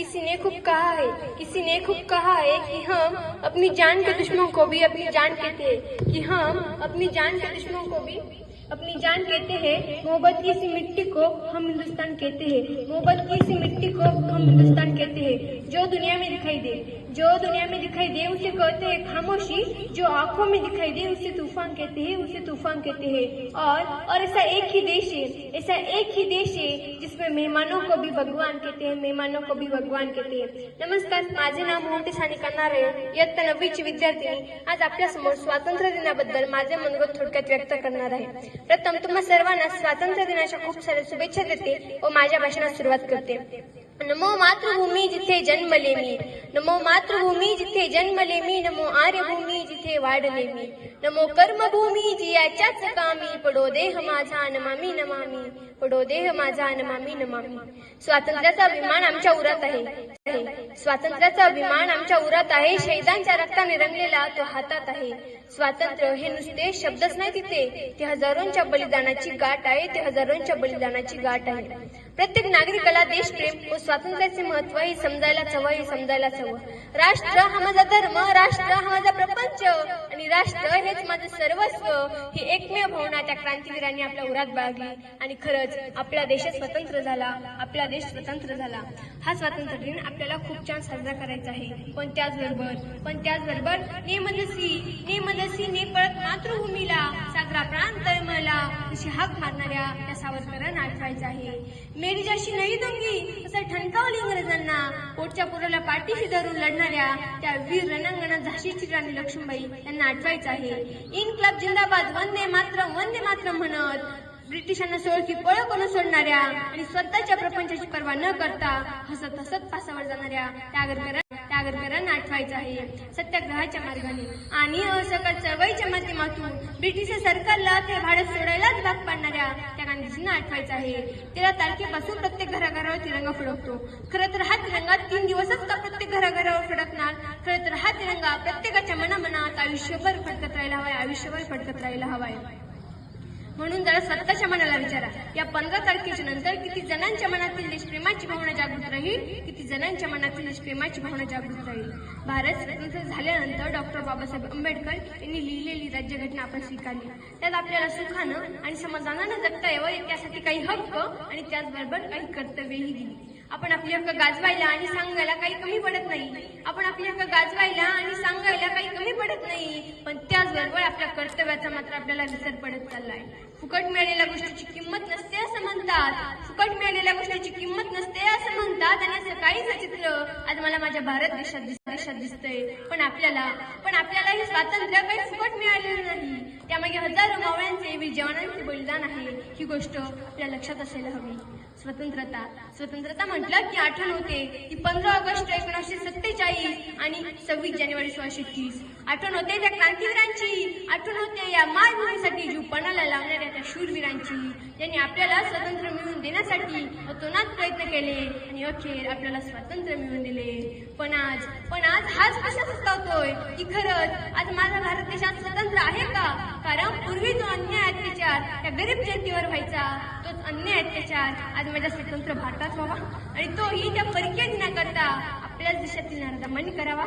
किसी ने खूब कहा है, किसी ने खूब कहा है कि हम अपनी जान के दुश्मन को भी अपनी जान कहते हैं, कि हम अपनी जान के दुश्मन को भी अपनी जान कहते हैं, मोहब्बत की इसी मिट्टी को हम हिंदुस्तान कहते हैं, मोहब्बत की इसी मिट्टी को हम हिंदुस्तान कहते हैं, जो दुनिया में दिखाई दे जो दुनिया में दिखाई दे उसे कहते हैं खामोशी। जो आंखों में दिखाई दे उसे तूफान कहते हैं उसे तूफान कहते हैं। और और ऐसा एक ही देश है ऐसा एक ही देश है जिसमें मेहमानों को भी भगवान कहते हैं मेहमानों को भी भगवान कहते हैं। नमस्कार माझे नाव मोहंती सानी करणार आहे इयत्ता नववीची विद्यार्थिनी। आज आपल्यासमोर स्वातंत्र्य दिनाबद्दल माझे मनोगत थोडक्यात व्यक्त करणार आहे. प्रथम तुम्हा सर्वांना स्वातंत्र्य दिनाच्या खूप साऱ्या शुभेच्छा देते व माझ्या भाषणात सुरुवात करते. नमो मातृभूमी जिथे जन्मले मी नमो मातृभूमी जिथे जन्मले मी नमो आर्यभूमी जिथे वाढले मी. नमो कर्मभूमी जियाच्याच कामी पडो देह माझा नमामी नमामी पडो देह माझा नमामी नमामी स्वातंत्र्याचा अभिमान आमच्या उरात आहे. स्वातंत्र्याचा अभिमान आमच्या उरात आहे. शहीदांच्या रक्ताने रंगलेला तो हातात आहे. स्वातंत्र्य हे नुसते शब्दच नाही तिथे. ते हजारोंच्या बलिदानाची गाठ आहे. ते हजारोंच्या बलिदानाची गाठ आहे. प्रत्येक नागरिकाला देशप्रेम व स्वातंत्र्याचे महत्त्व हे समजायलाच हवं हे समजायलाच हवं राष्ट्र हा माझा धर्म राष्ट्र हा माझा प्रपंच आणि राष्ट्र हे खरंच माझं सर्वस्व ही एकमेव भावना त्या क्रांतीवीरांनी आपल्या उरात बाळगली. आणि खरंच आपला देश स्वतंत्र झाला. आपला देश स्वतंत्र झाला. हा स्वातंत्र्य दिन आपल्याला खूप छान साजरा करायचा आहे. पण त्याचबरोबर पण त्याचबरोबर नेमदसी नेमदसी ने पळत मातृभूमीला सागरा प्राण तळमळला तशी हाक मारणाऱ्या त्या सावरकरांना आठवायचं आहे. मेरी जशी नाही दोंगी असं ठणकावली इंग्रजांना पोटच्या पुराला पाठीशी धरून लढणाऱ्या त्या वीर रणांगणा झाशीची राणी लक्ष्मीबाई यांना आठवायचं आहे. इन क्लब जिंदाबाद वंदे मात्र वंदे मात्र म्हणत ब्रिटिशांना सोळखी पळ करून सोडणाऱ्या आणि स्वतःच्या प्रपंचाची पर्वा न करता हसत हसत पासावर जाणाऱ्या त्या त्यागरकरांना आठवायचं आहे. सत्याग्रहाच्या मार्गाने. आणि असकट चळवळीच्या माध्यमातून ब्रिटिश सरकारला ते भाडत सोडायलाच भाग पाडणाऱ्या त्या गांधीजींना आठवायचं आहे. तेरा तारखेपासून प्रत्येक घराघरावर तिरंगा फडकतो. खरं तर हा तिरंगा तीन दिवसच का प्रत्येक घराघरावर फडकणार? खरं तर हा तिरंगा प्रत्येकाच्या मनामनात आयुष्यभर फडकत राहायला हवाय आयुष्यभर फडकत राहायला हवाय. म्हणून जरा स्वतःच्या मनाला विचारा. या पंधरा तारखेच्या नंतर किती जणांच्या मनातील देशप्रेमाची भावना जागृत राहील किती जणांच्या मनातील देशप्रेमाची भावना जागृत राहील. भारत स्वतंत्र झाल्यानंतर डॉक्टर बाबासाहेब आंबेडकर यांनी लिहिलेली राज्यघटना आपण स्वीकारली. त्यात आपल्याला सुखानं आणि समाधानानं जगता यावं त्यासाठी काही हक्क आणि त्याचबरोबर काही कर्तव्यही दिली. आपण आपली हक्क गाजवायला आणि सांगायला काही कमी पडत नाही. आपण आपली हक्क गाजवायला आणि सांगायला काही कमी पडत नाही पण त्याचबरोबर आपल्या कर्तव्याचा मात्र आपल्याला विसर पडत चाललाय. फुकट मिळालेल्या गोष्टीची किंमत नसते असं म्हणतात. फुकट मिळालेल्या गोष्टीची किंमत नसते असं म्हणतात आणि असं काहीच चित्र आज मला माझ्या भारत देशात देशात दिसतंय. पण आपल्याला पण आपल्याला हे स्वातंत्र्य काही फुकट मिळालेलं नाही. त्यामागे हजारो मावळ्यांचे वीर जवानांचे बलिदान आहे. ही गोष्ट आपल्या लक्षात असायला हवी. स्वतंत्रता. स्वतंत्रता म्हटलं की आठवण होते की पंधरा ऑगस्ट एकोणीसशे सत्तेचाळीस आणि सव्वीस जानेवारी सोळाशे तीस. आठवण होते त्या क्रांतिवीरांची. आठवण होते या मायभूमीसाठी जीव पणाला लावणाऱ्या त्या शूरवीरांची. ज्यांनी आपल्याला स्वतंत्र मिळवून देण्यासाठी अतोनात प्रयत्न केले आणि अखेर आपल्याला स्वातंत्र्य मिळवून दिले. पण आज पण आज हाच कसा सुचवतोय की खरंच आज माझा भारत देशात स्वतंत्र कारण पूर्वी जो अन्याय अत्याचार त्या गरीब जनतेवर व्हायचा तोच अन्याय अत्याचार आज माझ्या स्वतंत्र भारतात व्हावा. आणि तोही त्या परकीय दिनाकरता आपल्याच देशातील नारदामानी करावा.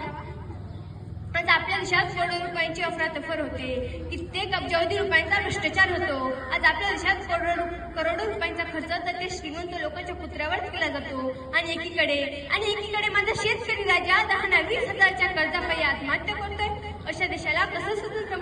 आज आपल्या देशात करोडो रुपयांची अफरातफर होते. कित्येक अब्जावधी रुपयांचा भ्रष्टाचार होतो. आज आपल्या देशात करोडो करोडो रुपयांचा खर्च तर ते श्रीमंत लोकांच्या कुत्र्यावर केला जातो. आणि एकीकडे आणि एकीकडे माझा शेतकरी राजा दहा वीस हजारच्या कर्जापायी आत्महत्या करतोय. अशा देशाला कसं स्वतंत्र